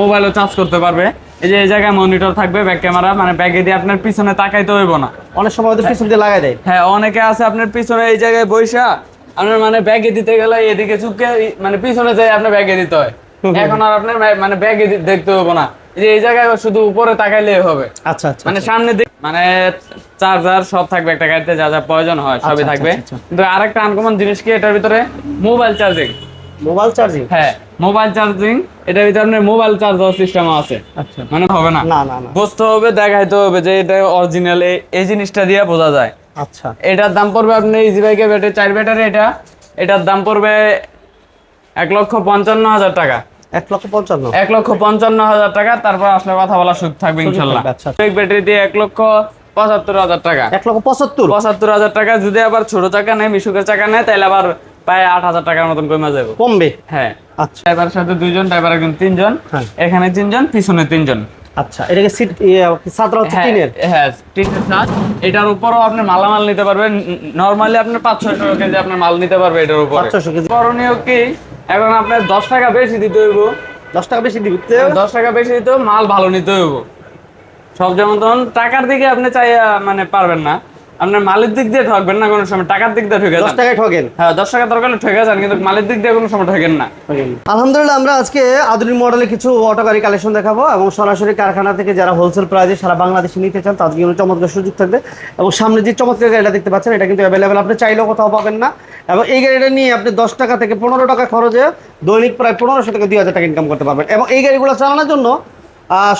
মোবাইলও চার্জ করতে পারবে। এই যে এই জায়গায় মনিটর থাকবে ব্যাক ক্যামেরা মানে ব্যাগে দিয়ে আপনার পিছনে তাকাইতে হইব না। অনেক সময় ওদের পিছন দিয়ে লাগাই দেয়। হ্যাঁ অনেকে আছে আপনার পিছনে এই জায়গায় বৈশা আপনার মানে ব্যাগে দিতে গেলে এদিকে চুপকে মানে পিছনে যাই আপনার ব্যাগে দিতে হয়। এখন আর আপনার মানে ব্যাগে দেখতে হইব না। এই যে এই জায়গায় শুধু উপরে তাকাইলে হবে। আচ্ছা আচ্ছা মানে সামনে দিক মানে চার্জার সব থাকবে একটা গাড়িতে যা যা প্রয়োজন হয় সবই আচ্ছা, থাকবে। আচ্ছা, আচ্ছা। কিন্তু আরেকটা আনকমন জিনিস কি এটার ভিতরে মোবাইল চার্জিং মোবাইল চার্জিং হ্যাঁ মোবাইল চার্জিং এটার ভিতরে আপনার মোবাইল চার্জ দেওয়ার সিস্টেম আছে। আচ্ছা। মানে হবে না? না না বুঝতে হবে দেখাইতে হবে যে এটা অরিজিনাল এই জিনিসটা দিয়ে বোঝা যায়। আচ্ছা। এটার দাম পড়বে আপনি ইজি বাইকে ব্যাটারি চার ব্যাটারি এটা। এটার দাম পড়বে এক লক্ষ পঞ্চান্ন হাজার টাকা। এক লক্ষ পঞ্চান্ন? এক লক্ষ পঞ্চান্ন হাজার টাকা তারপর আসলে কথা বলা সুখ থাকবে ইনশাল্লাহ। আচ্ছা। এক ব্যাটারি দিয়ে এক লক্ষ পঁচাত্তর হাজার টাকা। এক লক্ষ পঁচাত্তর? পঁচাত্তর হাজার টাকা যদি আবার ছোট চাকা নেয় মিশুকের চাকা নেয় তাহলে আবার প্রায় আট হাজার টাকার মতন কমে যাবে কমবে? হ্যাঁ। আচ্ছা। ড্রাইভারের সাথে দুইজন ড্রাইভার একজন তিনজন হ্যাঁ। এখানে তিনজন পিছনে তিনজন। আচ্ছা এটাকে সিট সাতরা হচ্ছে হ্যাঁ, টিনের? হ্যাঁ টিনের ছাদ। এটার উপরও আপনি মালামাল নিতে পারবেন। নরমালি আপনার পাঁচ ছয়শো কেজি আপনার মাল নিতে পারবে এটার উপরে। পাঁচ ছশো কেজি। করণীয় কি? এখন আপনার দশ টাকা বেশি দিতে হইব। দশ টাকা বেশি দিবে দশ টাকা বেশি দিতে মাল ভালো নিতে হইব। সব যেমন ধরুন টাকার দিকে আপনি চাই মানে পারবেন না। আপনার মালের দিক দিয়ে ঠকবেন না কোনো সময় টাকার দিক দিয়ে ঠকে দশ টাকায় ঠকেন? হ্যাঁ দশ টাকা দরকার ঠকে যান কিন্তু মালের দিক দিয়ে কোনো সময় ঠকেন না। আলহামদুলিল্লাহ আমরা আজকে আধুনিক মডেলের কিছু অটো গাড়ি কালেকশন দেখাবো এবং সরাসরি কারখানা থেকে যারা হোলসেল প্রাইজে সারা বাংলাদেশে নিতে চান তাদের জন্য চমৎকার সুযোগ থাকবে। এবং সামনে যে চমৎকার গাড়িটা দেখতে পাচ্ছেন এটা কিন্তু অ্যাভেলেবেল আপনি চাইলেও কোথাও পাবেন না। এবং এই গাড়িটা নিয়ে আপনি দশ টাকা থেকে পনেরো টাকা খরচে দৈনিক প্রায় পনেরোশো থেকে দুই হাজার টাকা ইনকাম করতে পারবেন। এবং এই গাড়িগুলো চালানোর জন্য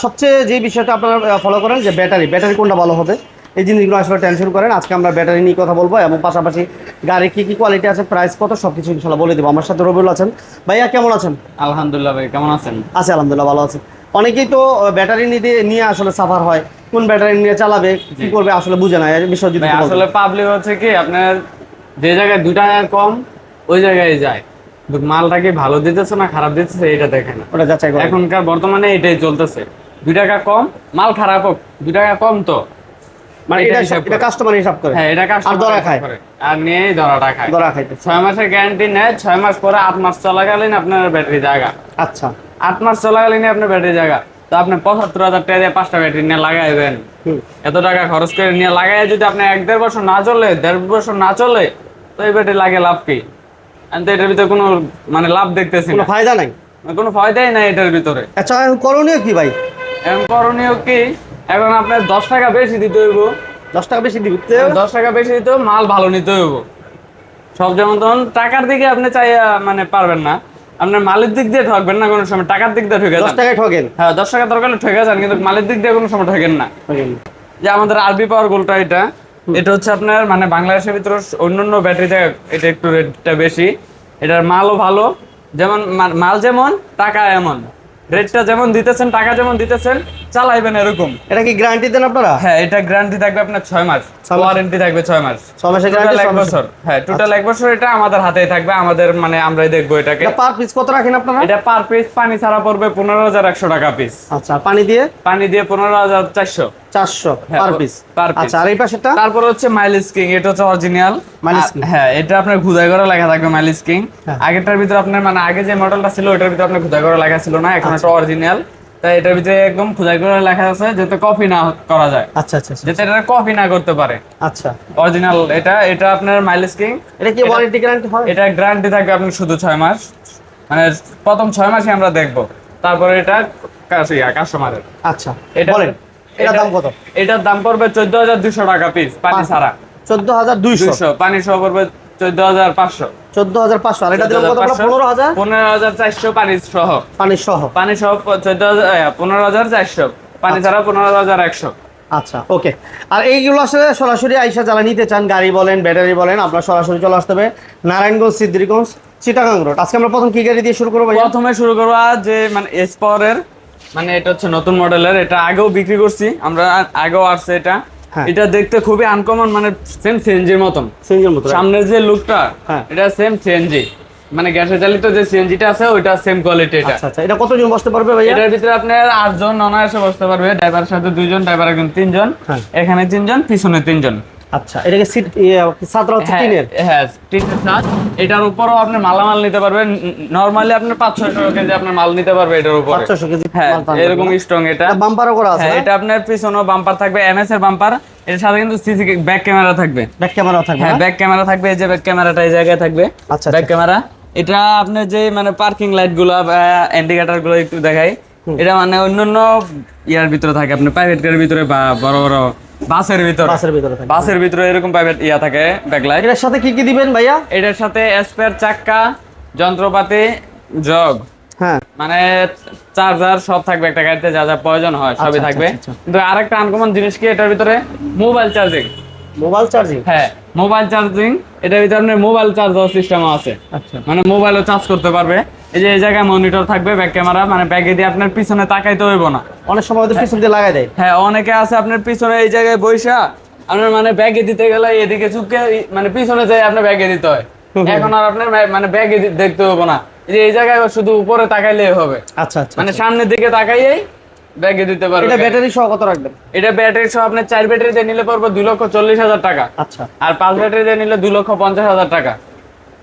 সবচেয়ে যে বিষয়টা আপনারা ফলো করেন যে ব্যাটারি ব্যাটারি কোনটা ভালো হবে? এই জিনিসগুলো আসলে টেনশন করেন। আজকে আমরা ব্যাটারি নিয়ে কথা বলব এবং পাশাপাশি গাড়ির কী কী কোয়ালিটি আছে প্রাইস কত সব কিছু ইনশাল্লাহ বলে দেবো। আমার সাথে রবিউল আছেন। ভাইয়া কেমন আছেন? আলহামদুলিল্লাহ ভাই কেমন আছেন? আছে আলহামদুলিল্লাহ ভালো আছে। অনেকেই তো ব্যাটারি নিয়ে নিয়ে আসলে সাফার হয়। কোন ব্যাটারি নিয়ে চালাবে কি করবে আসলে বুঝে না। এই বিষয় যদি। আসলে পাবলিক হচ্ছে কি আপনার যে জায়গায় দুই টাকা কম ওই জায়গায় যায়। মালটাকে ভালো দিতেছে না খারাপ দিতেছে এটা দেখে না। ওটা যাচাই করে এখনকার বর্তমানে এটাই চলতেছে। দুই টাকা কম মাল খারাপ হোক দুই টাকা কম তো। মানে এটা এটা। কাস্টমার হিসাব করে। হ্যাঁ এটা কাস্টমার ধরা খায়। আর ধরাটা খায়। ধরা খাইতে ছয় মাসের গ্যারান্টি নেয় ছয় মাস পরে আট মাস চলাকালীন আপনার ব্যাটারি জায়গা। আচ্ছা। আট মাস চলাকালীন আপনার ব্যাটারি জায়গা। তো আপনি পঁচাত্তর হাজার টাকা দিয়ে পাঁচটা ব্যাটারি নিয়ে লাগাইবেন এত টাকা খরচ করে নিয়ে লাগাই যদি আপনি এক দেড় বছর না চলে দেড় বছর না চলে তো এই ব্যাটারি লাগে লাভ কি? আমি তো এটার ভিতরে কোনো মানে লাভ দেখতেছি কোনো ফায়দা নাই? কোনো ফায়দাই নাই এটার ভিতরে। আচ্ছা করণীয় কি ভাই? এখন করণীয় কি? এখন আপনার দশ টাকা বেশি দিতে হইব। দশ টাকা বেশি দিবে। দশ টাকা বেশি দিতে মাল ভালো নিতে হইব। সব যেমন ধরুন টাকার দিকে আপনি চাই মানে পারবেন না। আপনার মালের দিক দিয়ে ঠকবেন না কোনো সময় টাকার দিক দিয়ে ঠকে দশ টাকায় ঠকেন। হ্যাঁ দশ টাকা দরকার ঠকে যান কিন্তু মালের দিক দিয়ে কোনো সময় ঠকেন না। যে আমাদের আরবি পাওয়ার গোলটা এটা এটা হচ্ছে আপনার মানে বাংলাদেশের ভিতরে অন্যান্য ব্যাটারি থেকে এটা একটু রেটটা বেশি। এটার মালও ভালো যেমন মাল যেমন টাকা এমন। রেটটা যেমন দিতেছেন টাকা যেমন দিতেছেন চালাইবেন এরকম। এটা কি গ্যারান্টি দেন আপনারা? হ্যাঁ এটা গ্যারান্টি থাকবে আপনার ছয় মাস। ছয় মাস। ওয়ারেন্টি থাকবে ছয় মাস। 6 মাসের গ্যারান্টি এক বছর। হ্যাঁ টোটাল এক বছর এটা আমাদের হাতেই থাকবে আমাদের মানে আমরাই দেখব এটাকে। এটা পার পিস কত রাখেন আপনারা? এটা পার পিস পানি ছাড়া পড়বে পনেরো হাজার একশো টাকা পিস আচ্ছা পানি দিয়ে? পানি দিয়ে পনেরো হ্যাঁ, পার পিস আচ্ছা আর এই পাশেরটা তারপর হচ্ছে মাইলেজ কিং এটা হচ্ছে অরিজিনাল Mileage King। হ্যাঁ এটা আপনার ঘুদাই করে লেখা থাকবে মাইলেজ কিং হ্যাঁ। আগেরটার ভিতরে আপনার মানে আগে যে মডেলটা ছিল ওটার ভিতরে আপনার ঘুদাই করে লেখা ছিল না এখন এটা অরিজিনাল তাই এটার ভিতরে একদম খোদাই করে লেখা আছে যাতে কপি না করা যায়। আচ্ছা আচ্ছা। যাতে এটা কপি না করতে পারে। আচ্ছা। অরিজিনাল এটা এটা আপনার মাইলেজ কিং এটা কি ওয়ারেন্টি গ্যারান্টি হয়? এটা গ্যারান্টি থাকবে আপনার শুধু ছয় মাস। মানে প্রথম ছয় মাসে আমরা দেখব। তারপরে এটা কাস্টমারের আচ্ছা এটা বলেন। এটার দাম কত? এটার দাম পড়বে চোদ্দ হাজার দুশো টাকা পিস পানি ছাড়া। চোদ্দ হাজার দুইশো পানি সহ পড়বে চোদ্দ হাজার পাঁচশো। চোদ্দ হাজার পাঁচশো। আর এটা দিলাম কত পনেরো হাজার? পনেরো হাজার চারশো পানি সহ। পানির সহ। পানি সহ চোদ্দ হাজার পনেরো হাজার চারশো। পানি ছাড়া পনেরো হাজার একশো। আচ্ছা ওকে। আর এইগুলো আসলে সরাসরি আইসা যারা নিতে চান গাড়ি বলেন ব্যাটারি বলেন আপনার সরাসরি চলে আসতে হবে নারায়ণগঞ্জ সিদ্দিরগঞ্জ চিটাগাং রোড। আজকে আমরা প্রথম কি গাড়ি দিয়ে শুরু করব প্রথমে শুরু করব যে মানে এস পাওয়ারের মানে এটা হচ্ছে নতুন মডেলের এটা আগেও বিক্রি করছি আমরা আগেও আসছে এটা। হ্যাঁ। এটা দেখতে খুবই আনকমন মানে সেম সিএনজির মতন। সিঙ্গেল মতো সামনের যে লুকটা হ্যাঁ। এটা সেম সিএনজি মানে গ্যাসে চালিত যে সিএনজিটা আছে ওইটা সেম কোয়ালিটি এটা। আচ্ছা আচ্ছা। এটা কতজন বসতে পারবে ভাইয়া? এটার ভিতরে আপনার আটজন অনায়াসে বসতে পারবে ড্রাইভারের সাথে দুইজন ড্রাইভার একজন তিনজন হ্যাঁ। এখানে তিনজন পিছনে তিনজন। আচ্ছা এটাকে সিট সাতরা হচ্ছে হ্যাঁ, টিনের? হ্যাঁ টিনের ছাদ এটার উপরও আপনি মালামাল নিতে পারবেন। নরমালি পাঁচ ছয়শো কেজি আপনার মাল নিতে পারবে এটার উপরে। পাঁচশো কেজি হ্যাঁ এরকম স্ট্রং এটা। বাম্পারও করা আছে হ্যাঁ এটা আপনার পিছনেও বাম্পার থাকবে এমএস এর বাম্পার এর সাথে কিন্তু সিসি ব্যাক ক্যামেরা থাকবে। ব্যাক ক্যামেরাও থাকবে হ্যাঁ ব্যাক ক্যামেরা থাকবে এই যে ব্যাক ক্যামেরাটা এই জায়গায় থাকবে। আচ্ছা, ব্যাক ক্যামেরা এটা আপনার যে মানে পার্কিং লাইটগুলো ইন্ডিকেটরগুলো একটু দেখাই। এটা মানে অন্যান্য ইয়ার ভিতরে থাকে আপনার প্রাইভেট গাড়ির ভিতরে বা বড় বড় বাসের ভিতরে। বাসের ভিতরে বাসের ভিতরে এরকম প্রাইভেট ইয়া থাকে ব্যাকলাইট এটার সাথে কি কি দিবেন ভাইয়া? এটার সাথে স্পেয়ার চাক্কা যন্ত্রপাতি জগ হ্যাঁ। মানে চার্জার সব থাকবে একটা গাড়িতে যা যা প্রয়োজন হয় সবই আচ্ছা, থাকবে। আচ্ছা, কিন্তু আরেকটা আনকমন জিনিস কি এটার ভিতরে? মোবাইল চার্জিং মোবাইল চার্জিং হ্যাঁ মোবাইল চার্জিং এটার ভিতরে আপনার মোবাইল চার্জার দেওয়ার সিস্টেম আছে। আচ্ছা। মানে মোবাইলও চার্জ করতে পারবে। এই যে এই জায়গায় মনিটর থাকবে ব্যাক ক্যামেরা মানে ব্যাগে দিয়ে আপনার পিছনে তাকাইতে হইব না। অনেক সময় ওদের পিছন দিয়ে লাগাই দেয়। হ্যাঁ অনেকে আছে আপনার পিছনে এই জায়গায় বৈশা আপনার মানে ব্যাগে দিতে গেলে এদিকে চুপকে মানে পিছনে যাই আপনার ব্যাগে দিতে হয়। এখন আর আপনার মানে ব্যাগে দেখতে হবে না। এই যে এই জায়গায় শুধু উপরে তাকাইলেই হবে। আচ্ছা আচ্ছা মানে সামনের দিকে তাকাইয়েই ব্যাগে দিতে পারবে। এটা ব্যাটারি সহ কত রাখবেন? এটা ব্যাটারি সহ আপনার চার ব্যাটারি দিয়ে নিলে পড়বে দুই লক্ষ চল্লিশ হাজার টাকা। আচ্ছা। আর পাঁচ ব্যাটারি দিয়ে নিলে দুই লক্ষ পঞ্চাশ হাজার টাকা।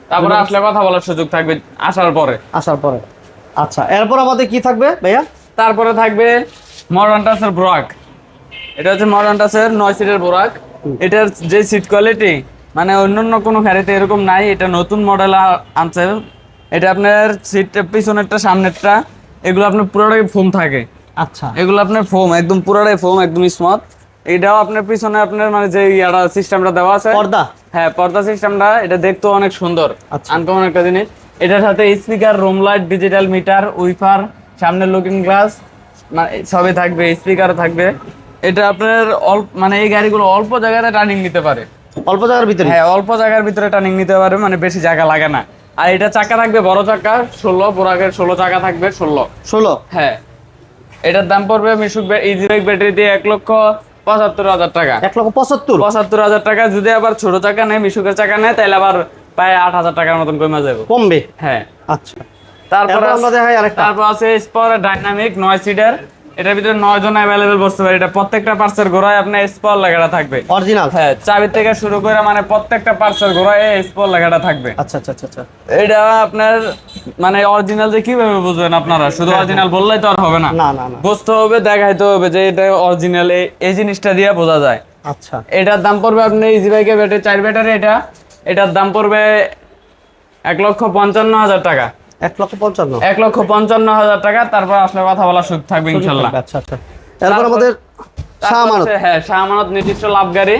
তারপরে আসলে কথা বলার সুযোগ থাকবে আসার পরে। আসার পরে। আচ্ছা এরপর আমাদের কি থাকবে ভাইয়া? তারপরে থাকবে মডার্ন টাচের বোরাক এটা হচ্ছে মডার্ন টাচের নয় সিটের বোরাক এটার যে সিট কোয়ালিটি মানে অন্যান্য কোনো গাড়িতে এরকম নাই এটা নতুন মডেল আনছে। এটা আপনার সিট পিছনেরটা সামনেরটা এগুলো আপনার পুরোটাই ফোম থাকে। আচ্ছা। এগুলো আপনার ফোম একদম পুরোটাই ফোম একদম স্মুথ এটাও আপনার পিছনে আপনার মানে যে ইয়াটা সিস্টেমটা দেওয়া আছে। পর্দা? হ্যাঁ পর্দা সিস্টেমটা এটা দেখতেও অনেক সুন্দর আচ্ছা। আনকমন একটা জিনিস। এটার সাথে speaker room light digital meter woofer সামনের লুকিং গ্লাস মানে সবই থাকবে স্পিকার থাকবে। এটা আপনার অল্প মানে এই গাড়িগুলো অল্প জায়গাতে টার্নিং নিতে পারে। অল্প জায়গার ভিতরে? হ্যাঁ অল্প জায়গার ভিতরে টার্নিং নিতে পারে মানে বেশি জায়গা লাগে না। আর এটা চাকা থাকবে বড় চাকা ষোলো বোরাকের ষোলো চাকা থাকবে ষোলো। ষোলো? হ্যাঁ। এটার দাম পড়বে মিশুক ইজি বাইক ব্যাটারি দিয়ে এক লক্ষ পঁচাত্তর হাজার টাকা। এক লক্ষ পঁচাত্তর। পঁচাত্তর হাজার টাকা যদি আবার ছোট চাকা নেয় মিশুকের চাকা নেয় তাহলে আবার প্রায় আট হাজার টাকার মতন কমে যাবে। কমবে? হ্যাঁ। আচ্ছা। তারপর আমরা দেখাই আরেকটা। তারপর আছে স্পর ডাইনামিক নয় সিটার এটার ভিতরে নয় জন অ্যাভেলেবেল বসতে পারে এটা প্রত্যেকটা পার্সের ঘোড়ায় আপনার স্পর লাগাটা থাকবে। অরিজিনাল হ্যাঁ চাবি থেকে শুরু করে মানে প্রত্যেকটা পার্সের ঘোড়ায় স্পর লাগাটা থাকবে। আচ্ছা আচ্ছা আচ্ছা আচ্ছা। এটা আপনার মানে অরিজিনাল যে কীভাবে বুঝবেন আপনারা? শুধু অরিজিনাল বললেই তো আর হবে না। না না বুঝতে হবে দেখাইতে হবে যে এটা অরিজিনাল এই জিনিসটা দিয়ে বোঝা যায়। আচ্ছা। এটার দাম পড়বে আপনি ইজি বাইকের ব্যাটারি চার ব্যাটারি এটা। এটার দাম পড়বে এক লক্ষ পঞ্চান্ন হাজার টাকা। এক লক্ষ পঞ্চান্ন। এক লক্ষ পঞ্চান্ন হাজার টাকা তারপর কথা বলার সুযোগ থাকবে ইনশাল্লাহ। আচ্ছা আচ্ছা। তারপর- আমাদের হ্যাঁ নিজস্ব লাভ গাড়ি।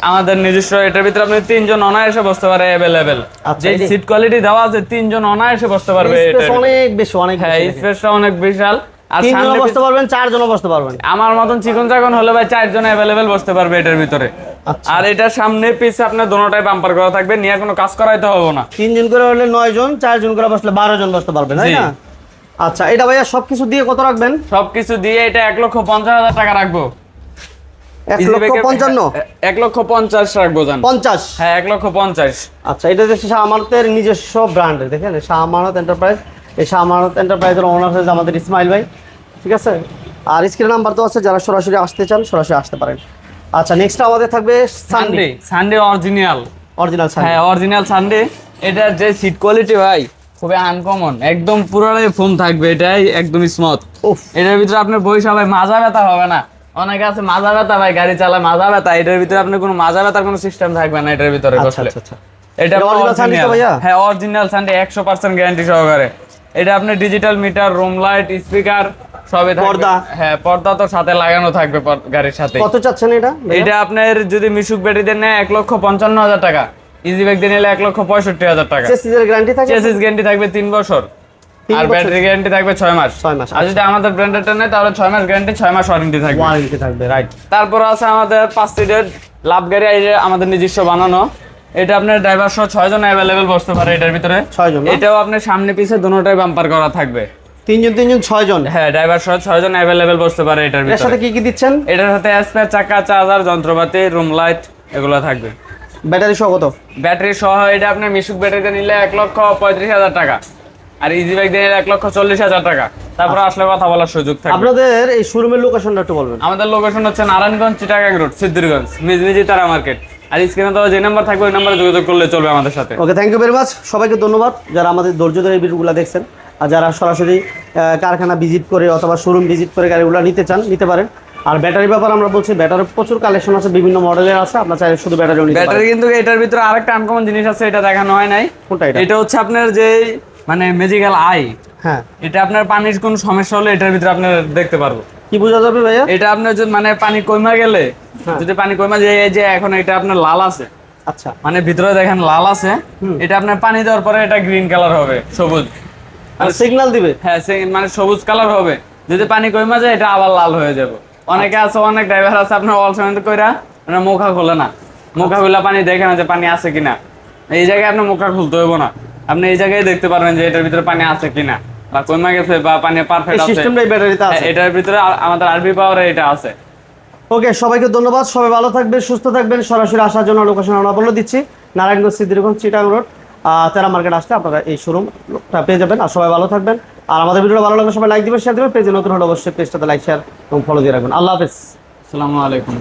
আমাদের নিজস্ব এটার ভিতরে আপনি তিনজন অনায়াসে বসতে পারে অ্যাভেলেবেল আচ্ছা, যে সিট কোয়ালিটি দেওয়া আছে তিনজন অনায়াসে বসতে পারবে। অনেক বেশি অনেক হ্যাঁ। স্পেসটা অনেক বিশাল। আর সামনে বসতে পারবেন চারজনও বসতে পারবেন। আমার মতন চিকন চাকন হলে ভাই চারজন অ্যাভেলেবেল বসতে পারবে এটার ভিতরে। আর এটা সামনে পিছে আপনার দোনোটাই বাম্পার করা থাকবে নিয়ে কোনো কাজ করাইতে হবে না। তিনজন করে হলে নয় জন চারজন করে বসলে বারো জন বসতে পারবেন তাই না? আচ্ছা এটা ভাইয়া সবকিছু দিয়ে কত রাখবেন? সবকিছু দিয়ে এটা এক লক্ষ পঞ্চাশ হাজার টাকা রাখব। এক লক্ষ Bike এর- পঞ্চান্ন? এক লক্ষ পঞ্চাশ রাখব জান। পঞ্চাশ? হ্যাঁ এক লক্ষ পঞ্চাশ। আচ্ছা এটা হচ্ছে শাহ নিজস্ব ব্র্যান্ডের দেখেন শাহ আমানত এন্টারপ্রাইজ এই শাহ আমানত এন্টারপ্রাইজের ওনার হচ্ছে আমাদের ইসমাইল ভাই ঠিক আছে? আর স্ক্রিন নাম্বার তো আছে যারা সরাসরি আসতে চান সরাসরি আসতে পারেন। আচ্ছা নেক্সট আমাদের থাকবে Sunday Sunday Sunday original original Sunday হ্যাঁ অরিজিনাল সানডে এটার যে সিট কোয়ালিটি ভাই খুবই আনকমন একদম পুরোটাই ফোম থাকবে এটাই একদম স্মুথ উফ। এটার ভিতরে আপনার বসে ভাই মাজা ব্যথা হবে না। অনেকে আছে মাজা ব্যথা ভাই গাড়ি চালায় মাজা ব্যথা। এটার ভিতরে আপনার কোনো মাজা ব্যথার কোনো সিস্টেম থাকবে না এটার ভিতরে আচ্ছা বসলে। আচ্ছা আচ্ছা। এটা Sunday তো ভাইয়া? হ্যাঁ অরিজিনাল সানডে একশো পার্সেন্ট গ্যারান্টি সহকারে। এটা আপনার digital meter room light speaker সবই পর্দা। হ্যাঁ পর্দা তো সাথে লাগানো থাকবে গাড়ির সাথে। কত চাচ্ছেন এটা এটা আপনার যদি মিশুক ব্যাটারিতে নেয় এক লক্ষ পঞ্চান্ন হাজার টাকা। ইজি ব্যাগ দিয়ে নিলে এক লক্ষ পঁয়ষট্টি হাজার টাকা। চেসিসের গ্যারান্টি থাকে? চেসিস গ্যারান্টি থাকবে তিন বছর। আর ব্যাটারি গ্যারান্টি থাকবে ছয় মাস। ছয় মাস, আচ্ছা। আর যদি আমাদের ব্র্যান্ডেরটা নেয় তাহলে ছয় মাস গ্যারান্টি ছয় মাস ওয়ারেন্টি থাকবে। ওয়ারেন্টি থাকবে রাইট তারপর আছে আমাদের পাঁচ সিটের লাভ গাড়ি আমাদের নিজস্ব বানানো। এটা আপনার ড্রাইভার সহ ছয়জন অ্যাভেলেবেল বসতে পারে এটার ভিতরে। ছয়জন না? এটাও আপনার সামনে পিছে দুটোটাই বাম্পার করা থাকবে। তিনজন তিনজন ছয়জন? হ্যাঁ ড্রাইভার সহ ছয়জন অ্যাভেলেবেল বসতে পারে এটার এর সাথে কি কি দিচ্ছেন? এটার সাথে স্পেয়ার চাকা চার্জার যন্ত্রপাতি রুম লাইট এগুলো থাকবে। ব্যাটারি সহ কত? ব্যাটারি সহ এটা আপনার মিশুক ব্যাটারিতে নিলে এক লক্ষ পঁয়ত্রিশ হাজার টাকা। আর ইজি বাইক দিয়ে এক লক্ষ চল্লিশ হাজার টাকা। তারপরে আসলে কথা বলার সুযোগ থাকবে। আপনাদের এই শোরুমের লোকেশনটা একটু বলবেন। আমাদের লোকেশন হচ্ছে নারায়ণগঞ্জ চিটাগাং রোড সিদ্ধিরগঞ্জ মিজমিজি তারা মার্কেট আর স্ক্রিনে তো যে নাম্বার থাকবে ওই নাম্বারে যোগাযোগ করলে চলবে আমাদের সাথে। Okay thank you very much সবাইকে ধন্যবাদ যারা আমাদের ধৈর্য ধরে এই ভিডিওগুলো দেখছেন। আর যারা সরাসরি কারখানা ভিজিট করে অথবা শোরুম ভিজিট করে গাড়িগুলো নিতে চান নিতে পারেন। আর ব্যাটারি ব্যাপার আমরা বলছি ব্যাটারির প্রচুর কালেকশন আছে বিভিন্ন মডেলের আছে আপনার চাইলে শুধু ব্যাটারিও নিতে ব্যাটারি কিন্তু এটার ভিতরে আরেকটা আনকমন জিনিস আছে এটা দেখানো হয় নাই। কোনটা এটা? হচ্ছে আপনার যে মানে ম্যাজিক্যাল আই হ্যাঁ। এটা আপনার পানির কোন সমস্যা হলে এটার ভিতরে আপনার দেখতে পারব। কি বোঝা যাবে ভাইয়া? এটা আপনার যদি মানে পানি কমা গেলে হ্যাঁ। যদি পানি কমা যায় এই যে এখন এটা আপনার লাল আছে। আচ্ছা। মানে ভিতরে দেখেন লাল আছে। এটা আপনার পানি দেওয়ার পরে এটা গ্রিন কালার হবে সবুজ। সিগন্যাল দিবে? হ্যাঁ মানে সবুজ কালার হবে। যদি পানি কমা যায় এটা আবার লাল হয়ে যাবে। অনেকে আছে অনেক ড্রাইভার আছে আপনার অল সময় কইরা মানে মুখা খোলে না। মুখা খুলে পানি দেখে না যে পানি আছে কিনা। এই জায়গায় আপনি মুখা খুলতে হইব না। আপনি এই জায়গায় দেখতে পারবেন যে এটার ভিতরে পানি আছে কিনা। বা কমা গেছে বা পানি পারফেক্ট আছে। সিস্টেমটাই ব্যাটারিতে আছে। এটার ভিতরে আমাদের আরবি পাওয়ারে এটা আছে। ওকে সবাইকে ধন্যবাদ। সবাই ভালো থাকবেন সুস্থ থাকবেন। সরাসরি আসার জন্য লোকেশন আমরা বলে দিচ্ছি। নারায়ণগঞ্জ সিদ্ধিরগঞ্জ চিটাং রোড। তেরা মার্কেট আসতে আপনারা এই শোরুমটা পেয়ে যাবেন। আর সবাই ভালো থাকবেন। আর আমাদের ভিডিওটা ভালো লাগলে সবাই লাইক দিবেন শেয়ার দেবেন, পেজে নতুন হলে অবশ্যই পেজটাতে লাইক শেয়ার এবং ফলো দিয়ে রাখবেন। আল্লাহ হাফেজ। আসসালামু আলাইকুম।